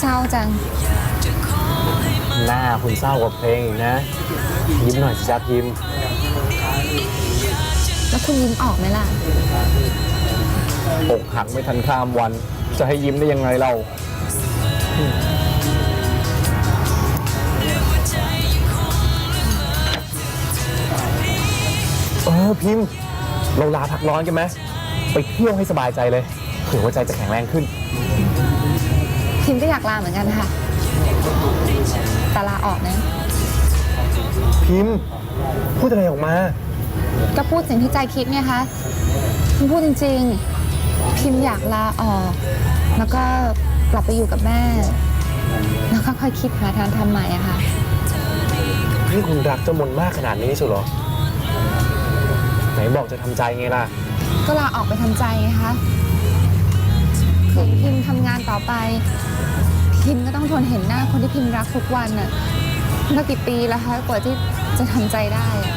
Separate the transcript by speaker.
Speaker 1: เศร้าจัง
Speaker 2: หน้าคุณเศร้ากว่าเพลงอีกนะ ยิ้มหน่อยสิจ้าพิมพ์
Speaker 1: แล้วคุณยิ้มออกไหมล่ะ
Speaker 2: อกหักไม่ทันข้ามวัน จะให้ยิ้มได้ยังไงเรา เออพิมพ์ เราลาพักร้อนกันไหมไปเที่ยวให้สบายใจเลยเผื่อว่าใจจะแข็งแรงขึ้น
Speaker 1: พิมก็อยากลาเหมือนกันค่ะแต่ลาออกนะ
Speaker 2: พิมพ์พูดอะไรออกมา
Speaker 1: ก็พูดสิ่งที่ใจคิดไงคะพิมพูดจริง ๆ พิมอยากลาออก แล้วก็กลับไปอยู่กับแม่ แล้วก็ค่อยคิดหาทางทำใหม่อะค่ะ
Speaker 2: นี่คุณรักเจ้ามนมากขนาดนี้ใช่เหรอ ไหนบอกจะทำใจไงล่ะ
Speaker 1: ก็ลาออกไปทำใจไงคะถึงพิม ทำงานต่อไป พิมก็ต้องทนเห็นหน้าคนที่พิมรักทุกวันน่ะแล้วกี่ปีแล้วคะกว่าที่จะทำใจได้อะ